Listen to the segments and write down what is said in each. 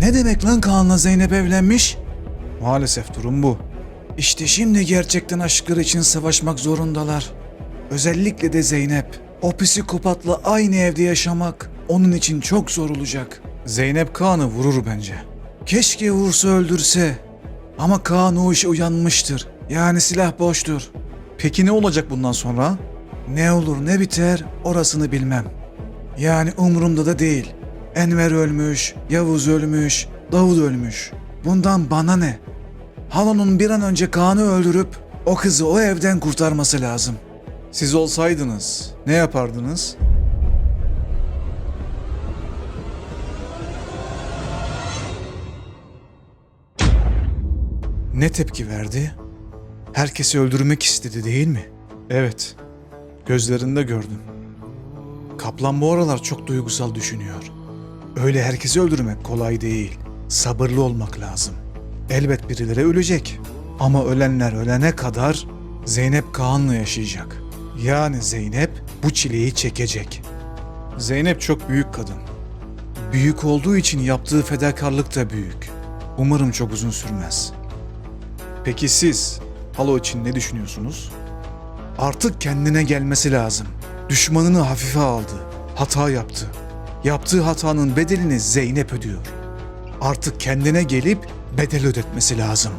Ne demek lan Kaan'la Zeynep evlenmiş? Maalesef durum bu. İşte şimdi gerçekten aşkları için savaşmak zorundalar. Özellikle de Zeynep. O psikopatla aynı evde yaşamak onun için çok zor olacak. Zeynep Kaan'ı vurur bence. Keşke vursa öldürse. Ama Kaan o işe uyanmıştır. Yani silah boştur. Peki ne olacak bundan sonra? Ne olur ne biter orasını bilmem. Yani umurumda da değil. Enver ölmüş, Yavuz ölmüş, Davud ölmüş. Bundan bana ne? Halonun bir an önce Kaan'ı öldürüp o kızı o evden kurtarması lazım. Siz olsaydınız ne yapardınız? Ne tepki verdi? Herkesi öldürmek istedi değil mi? Evet. Gözlerinde gördüm. Kaplan bu aralar çok duygusal düşünüyor. Öyle herkesi öldürmek kolay değil. Sabırlı olmak lazım. Elbet birileri ölecek. Ama ölenler ölene kadar Zeynep Kaan'la yaşayacak. Yani Zeynep bu çileyi çekecek. Zeynep çok büyük kadın. Büyük olduğu için yaptığı fedakarlık da büyük. Umarım çok uzun sürmez. Peki siz Halo için ne düşünüyorsunuz? Artık kendine gelmesi lazım. Düşmanını hafife aldı. Hata yaptı. Yaptığı hatanın bedelini Zeynep ödüyor. Artık kendine gelip bedel ödetmesi lazım.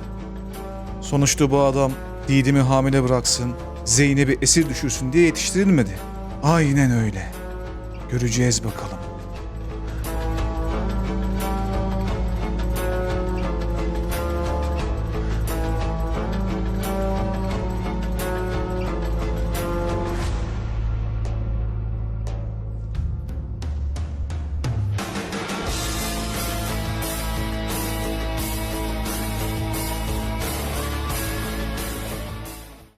Sonuçta bu adam Didim'i hamile bıraksın, Zeynep'i esir düşürsün diye yetiştirilmedi. Aynen öyle. Göreceğiz bakalım.